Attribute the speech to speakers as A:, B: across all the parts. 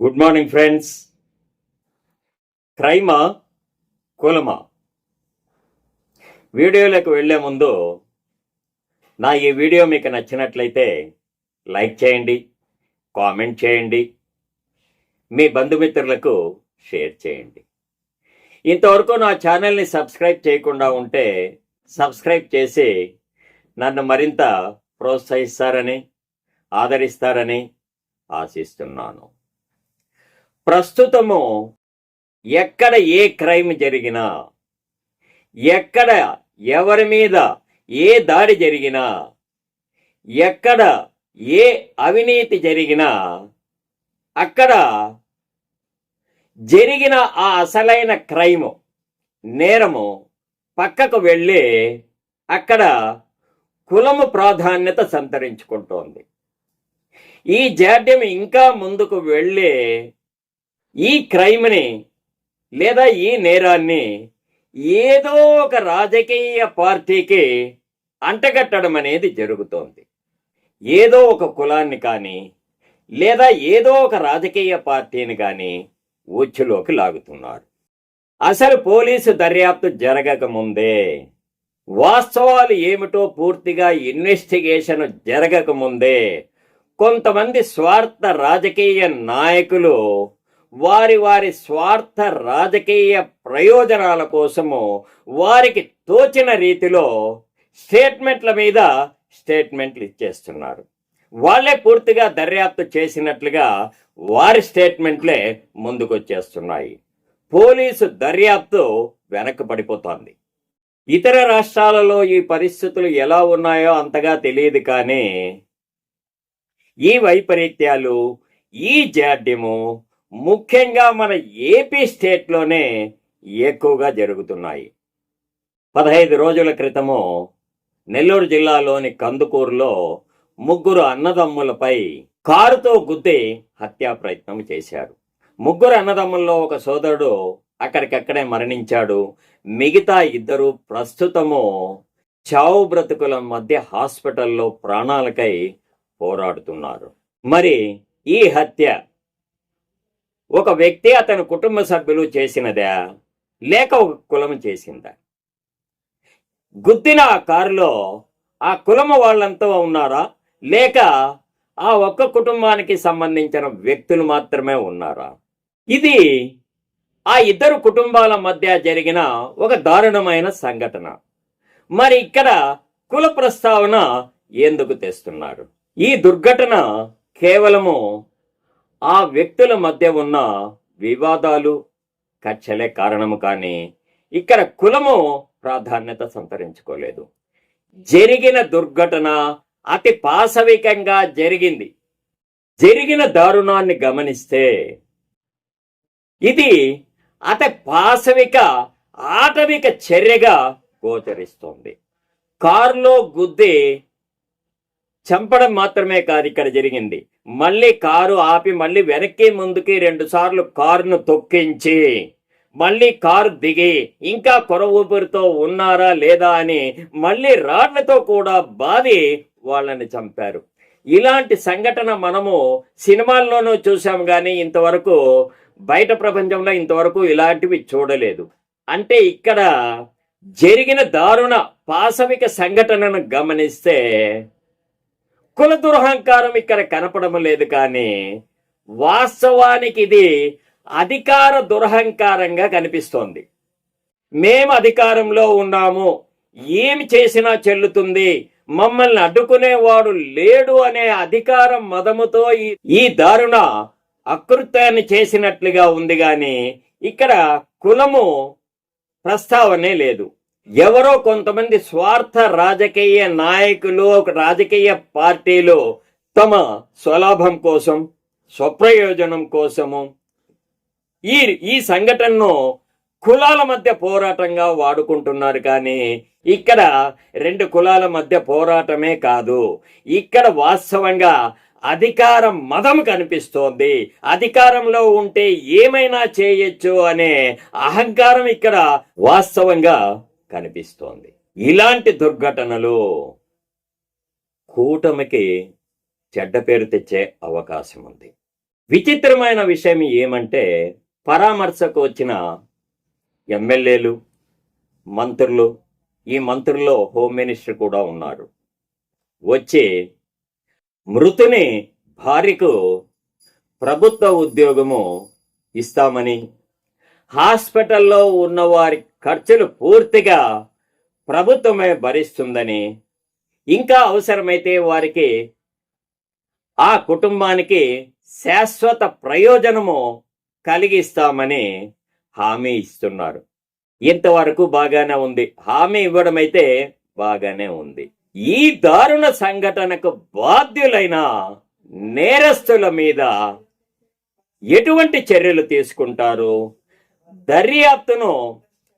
A: Good morning friends క్రైమా కులమా వీడియోలకు వెళ్ళే ముందు నా ఈ వీడియో మీకు నచ్చినట్లయితే లైక్ చేయండి కామెంట్ చేయండి మీ బంధుమిత్రులకు షేర్ చేయండి ఇంతవరకు నా ఛానల్ని సబ్స్క్రైబ్ చేయకుండా ఉంటే సబ్స్క్రైబ్ చేసి నన్ను మరింత ప్రోత్సహిస్తారని ఆదరిస్తారని ఆశిస్తున్నాను ప్రస్తుతము ఎక్కడ ఏ క్రైమ్ జరిగినా ఎక్కడ ఎవరి మీద ఏ దాడి జరిగినా ఎక్కడ ఏ అవినీతి జరిగినా అక్కడ జరిగిన ఆ అసలైన క్రైమ్ నేరము పక్కకు వెళ్ళి అక్కడ కులము ప్రాధాన్యత సంతరించుకుంటోంది. ఈ జాడ్యం ఇంకా ముందుకు వెళ్ళి ఈ క్రైమ్ని లేదా ఈ నేరాన్ని ఏదో ఒక రాజకీయ పార్టీకి అంటగట్టడం అనేది జరుగుతోంది. ఏదో ఒక కులాన్ని కానీ లేదా ఏదో ఒక రాజకీయ పార్టీని కానీ ఉచ్చులోకి లాగుతున్నారు. అసలు పోలీసు దర్యాప్తు జరగక ముందే వాస్తవాలు ఏమిటో పూర్తిగా ఇన్వెస్టిగేషన్ జరగక ముందే కొంతమంది స్వార్థ రాజకీయ నాయకులు వారి వారి స్వార్థ రాజకీయ ప్రయోజనాల కోసము వారికి తోచిన రీతిలో స్టేట్మెంట్ల మీద స్టేట్మెంట్లు ఇచ్చేస్తున్నారు. వాళ్ళే పూర్తిగా దర్యాప్తు చేసినట్లుగా వారి స్టేట్మెంట్లే ముందుకొచ్చేస్తున్నాయి. పోలీసు దర్యాప్తు వెనక్కి పడిపోతోంది ఇతర రాష్ట్రాలలో ఈ పరిస్థితులు ఎలా ఉన్నాయో అంతగా తెలియదు కానీ ఈ వైపరీత్యాలు ఈ జాడ్యము ముఖ్యంగా మన ఏపీ స్టేట్లోనే ఎక్కువగా జరుగుతున్నాయి. పదహైదు రోజుల క్రితము నెల్లూరు జిల్లాలోని కందుకూరులో ముగ్గురు అన్నదమ్ములపై కారుతో గుద్ది హత్యా ప్రయత్నం చేశారు. ముగ్గురు అన్నదమ్ముల్లో ఒక సోదరుడు అక్కడికక్కడే మరణించాడు. మిగతా ఇద్దరు ప్రస్తుతము చావు బ్రతుకుల మధ్య హాస్పిటల్లో ప్రాణాలకై పోరాడుతున్నారు. మరి ఈ హత్య ఒక వ్యక్తి అతని కుటుంబ సభ్యులు చేసినదా లేక ఒక కులం చేసిందా? గుద్దిన ఆ కారులో ఆ కులము వాళ్ళంతా ఉన్నారా? లేక ఆ ఒక్క కుటుంబానికి సంబంధించిన వ్యక్తులు మాత్రమే ఉన్నారా? ఇది ఆ ఇద్దరు కుటుంబాల మధ్య జరిగిన ఒక దారుణమైన సంఘటన. మరి ఇక్కడ కుల ప్రస్తావన ఎందుకు తెస్తున్నారు? ఈ దుర్ఘటన కేవలము ఆ వ్యక్తుల మధ్య ఉన్న వివాదాలు కచ్చలే కారణము కానీ ఇక్కడ కులము ప్రాధాన్యత సంతరించుకోలేదు. జరిగిన దుర్ఘటన అతి పాశవికంగా జరిగింది. జరిగిన దారుణాన్ని గమనిస్తే ఇది అతి పాశవిక ఆటవిక చర్యగా గోచరిస్తోంది. కారులో గుద్ది చంపడం మాత్రమే కాదు ఇక్కడ జరిగింది. మళ్ళీ కారు ఆపి మళ్ళీ వెనక్కి ముందుకి రెండు సార్లు కారును తొక్కించి మళ్ళీ కారు దిగి ఇంకా కొర ఊపిరితో ఉన్నారా లేదా అని మళ్ళీ రాడ్లతో కూడా బాది వాళ్ళని చంపారు. ఇలాంటి సంఘటన మనము సినిమాల్లోనూ చూసాం కానీ ఇంతవరకు బయట ప్రపంచంలో ఇంతవరకు ఇలాంటివి చూడలేదు. అంటే ఇక్కడ జరిగిన దారుణ పాశవిక సంఘటనను గమనిస్తే కుల దురహంకారం ఇక్కడ కనపడం లేదు కానీ వాస్తవానికి ఇది అధికార దురహంకారంగా కనిపిస్తోంది. మేము అధికారంలో ఉన్నాము. ఏమి చేసినా చెల్లుతుంది. మమ్మల్ని అడ్డుకునేవాడు లేడు అనే అధికారం మదముతో ఈ- ఈ దారుణ అకృత్యాన్ని చేసినట్లుగా ఉంది గాని ఇక్కడ కులము ప్రస్తావనే లేదు. ఎవరో కొంతమంది స్వార్థ రాజకీయ నాయకులు ఒక రాజకీయ పార్టీలు తమ స్వలాభం కోసం స్వప్రయోజనం కోసము ఈ ఈ సంఘటనను కులాల మధ్య పోరాటంగా వాడుకుంటున్నారు కానీ ఇక్కడ రెండు కులాల మధ్య పోరాటమే కాదు. ఇక్కడ వాస్తవంగా అధికారం మదం కనిపిస్తోంది. అధికారంలో ఉంటే ఏమైనా చేయొచ్చు అనే అహంకారం ఇక్కడ వాస్తవంగా కనిపిస్తోంది. ఇలాంటి దుర్ఘటనలు కూటమికి చెడ్డ పేరు తెచ్చే అవకాశం ఉంది విచిత్రమైన విషయం ఏమంటే పరామర్శకు వచ్చిన ఎమ్మెల్యేలు మంత్రులు ఈ మంత్రుల్లో హోమ్ మినిస్టర్ కూడా ఉన్నారు. వచ్చి మృతుని భార్యకు ప్రభుత్వ ఉద్యోగము ఇస్తామని హాస్పిటల్లో ఉన్నవారి ఖర్చులు పూర్తిగా ప్రభుత్వమే భరిస్తుందని ఇంకా అవసరమైతే వారికి ఆ కుటుంబానికి శాశ్వత ప్రయోజనము కలిగిస్తామని హామీ ఇస్తున్నారు. ఇంతవరకు బాగానే ఉంది. హామీ ఇవ్వడం అయితే బాగానే ఉంది. ఈ దారుణ సంఘటనకు బాధ్యులైన నేరస్తుల మీద ఎటువంటి చర్యలు తీసుకుంటారు? దర్యాప్తును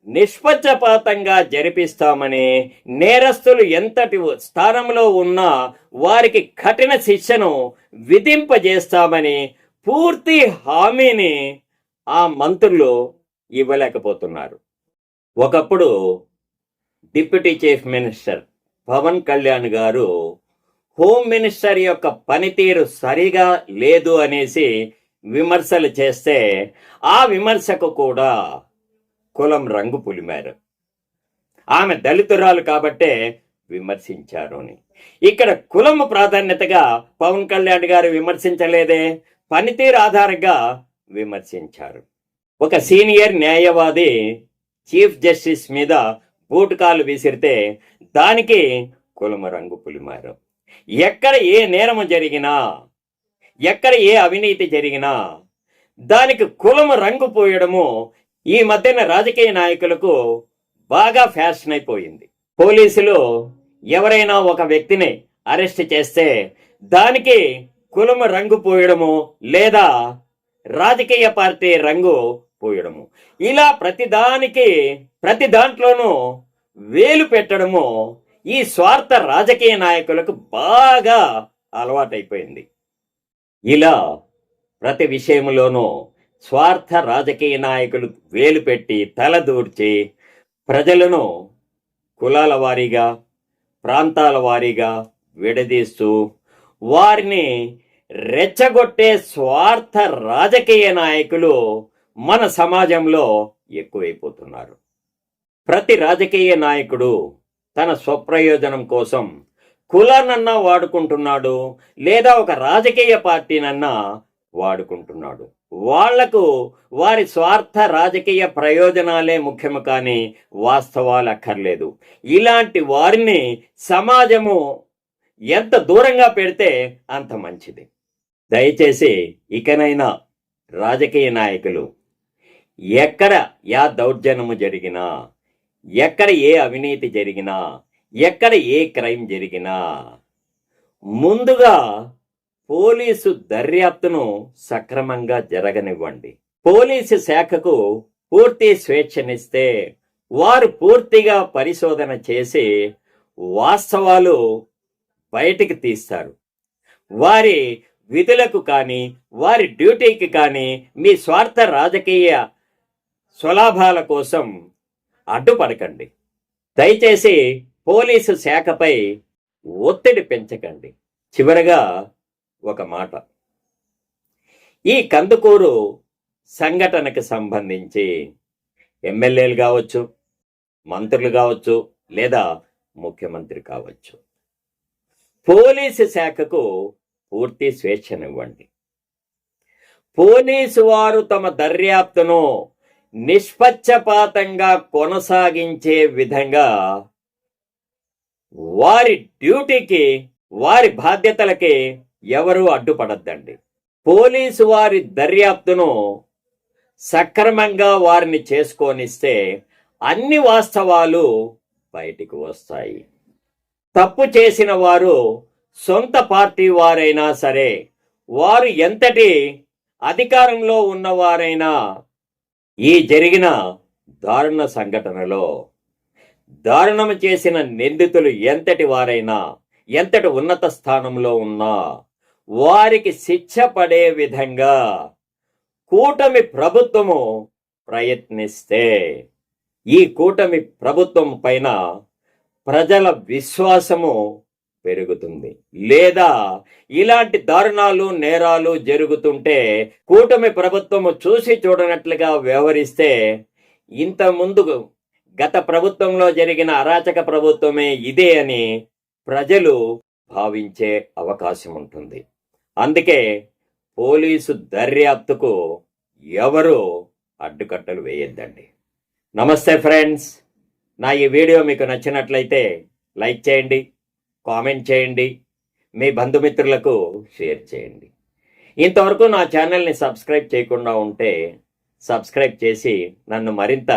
A: నిష్పక్షపాతంగా జరిపిస్తామని నేరస్తులు ఎంతటి స్థానంలో ఉన్నా వారికి కఠిన శిక్షను విధింపజేస్తామని పూర్తి హామీని ఆ మంత్రులు ఇవ్వలేకపోతున్నారు. ఒకప్పుడు deputy chief minister Pawan Kalyan గారు హోమ్ మినిస్టర్ యొక్క పనితీరు సరిగా లేదు అనేసి విమర్శలు చేస్తే ఆ విమర్శకు కూడా కులం రంగు పులిమారు. ఆమె దళితురాలు కాబట్టే విమర్శించారు అని. ఇక్కడ కులము ప్రాధాన్యతగా పవన్ కళ్యాణ్ గారు విమర్శించలేదే పనితీరు ఆధారంగా విమర్శించారు. ఒక సీనియర్ న్యాయవాది చీఫ్ జస్టిస్ మీద బూటకాలు విసిరితే దానికి కులము రంగు పులిమారు. ఎక్కడ ఏ నేరము జరిగినా ఎక్కడ ఏ అవినీతి జరిగినా దానికి కులము రంగు పోయడము ఈ మధ్యన రాజకీయ నాయకులకు బాగా ఫ్యాషన్ అయిపోయింది. పోలీసులు ఎవరైనా ఒక వ్యక్తిని అరెస్ట్ చేస్తే దానికి కులము రంగు పోయడము లేదా రాజకీయ పార్టీ రంగు పోయడము. ఇలా ప్రతి దానికి ప్రతి దాంట్లోనూ వేలు పెట్టడము ఈ స్వార్థ రాజకీయ నాయకులకు బాగా అలవాటైపోయింది. ఇలా ప్రతి విషయంలోనూ స్వార్థ రాజకీయ నాయకులు వేలు పెట్టి తలదూర్చి ప్రజలను కులాల వారీగా ప్రాంతాల వారీగా విడదీస్తూ వారిని రెచ్చగొట్టే స్వార్థ రాజకీయ నాయకులు మన సమాజంలో ఎక్కువైపోతున్నారు. ప్రతి రాజకీయ నాయకుడు తన స్వప్రయోజనం కోసం కులానన్నా వాడుకుంటున్నాడు లేదా ఒక రాజకీయ పార్టీనన్నా వాడుకుంటున్నాడు. వాళ్ళకు వారి స్వార్థ రాజకీయ ప్రయోజనాలే ముఖ్యము కానీ వాస్తవాలు అక్కర్లేదు ఇలాంటి వారిని సమాజము ఎంత దూరంగా పెడితే అంత మంచిది. దయచేసి ఇకనైనా రాజకీయ నాయకులు ఎక్కడ యా దౌర్జన్యము జరిగినా ఎక్కడ ఏ అవినీతి జరిగినా ఎక్కడ ఏ క్రైమ్ జరిగినా ముందుగా పోలీసు దర్యాప్తును సక్రమంగా జరగనివ్వండి. పోలీసు శాఖకు పూర్తి స్వేచ్ఛనిస్తే వారు పూర్తిగా పరిశోధన చేసి వాస్తవాలు బయటికి తీస్తారు. వారి విధులకు కానీ వారి డ్యూటీకి కానీ మీ స్వార్థ రాజకీయ స్వలాభాల కోసం అడ్డుపడకండి. దయచేసి పోలీసు శాఖపై ఒత్తిడి పెంచకండి. చివరగా ఒక మాట. ఈ కందుకూరు సంఘటనకు సంబంధించి ఎమ్మెల్యేలు కావచ్చు మంత్రులు కావచ్చు లేదా ముఖ్యమంత్రి కావచ్చు. పోలీసు శాఖకు పూర్తి స్వేచ్ఛనివ్వండి. పోలీసు వారు తమ దర్యాప్తును నిష్పక్షపాతంగా కొనసాగించే విధంగా వారి డ్యూటీకి వారి బాధ్యతలకి ఎవరూ అడ్డుపడద్దండి. పోలీసు వారి దర్యాప్తును సక్రమంగా వారిని చేసుకొనిస్తే అన్ని వాస్తవాలు బయటికి వస్తాయి. తప్పు చేసిన వారు సొంత పార్టీ వారైనా సరే వారు ఎంతటి అధికారంలో ఉన్నవారైనా ఈ జరిగిన దారుణ సంఘటనలో దారుణం చేసిన నిందితులు ఎంతటి వారైనా ఎంతటి ఉన్నత స్థానంలో ఉన్నా వారికి శిక్ష పడే విధంగా కూటమి ప్రభుత్వము ప్రయత్నిస్తే ఈ కూటమి ప్రభుత్వం పైన ప్రజల విశ్వాసము పెరుగుతుంది. లేదా ఇలాంటి దారుణాలు నేరాలు జరుగుతుంటే కూటమి ప్రభుత్వము చూసి చూడనట్లుగా వ్యవహరిస్తే ఇంత ముందు గత ప్రభుత్వంలో జరిగిన అరాచక ప్రభుత్వమే ఇదే అని ప్రజలు భావించే అవకాశం ఉంటుంది. అందుకే పోలీసు దర్యాప్తుకు ఎవరు అడ్డుకట్టలు వేయొద్దండి. నమస్తే ఫ్రెండ్స్. నా ఈ వీడియో మీకు నచ్చినట్లయితే లైక్ చేయండి కామెంట్ చేయండి మీ బంధుమిత్రులకు షేర్ చేయండి. ఇంతవరకు నా ఛానల్ని సబ్స్క్రైబ్ చేయకుండా ఉంటే సబ్స్క్రైబ్ చేసి నన్ను మరింత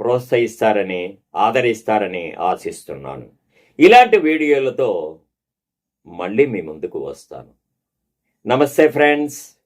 A: ప్రోత్సహిస్తారని ఆదరిస్తారని ఆశిస్తున్నాను. ఇలాంటి వీడియోలతో మళ్ళీ మీ ముందుకు వస్తాను. నమస్తే ఫ్రెండ్స్.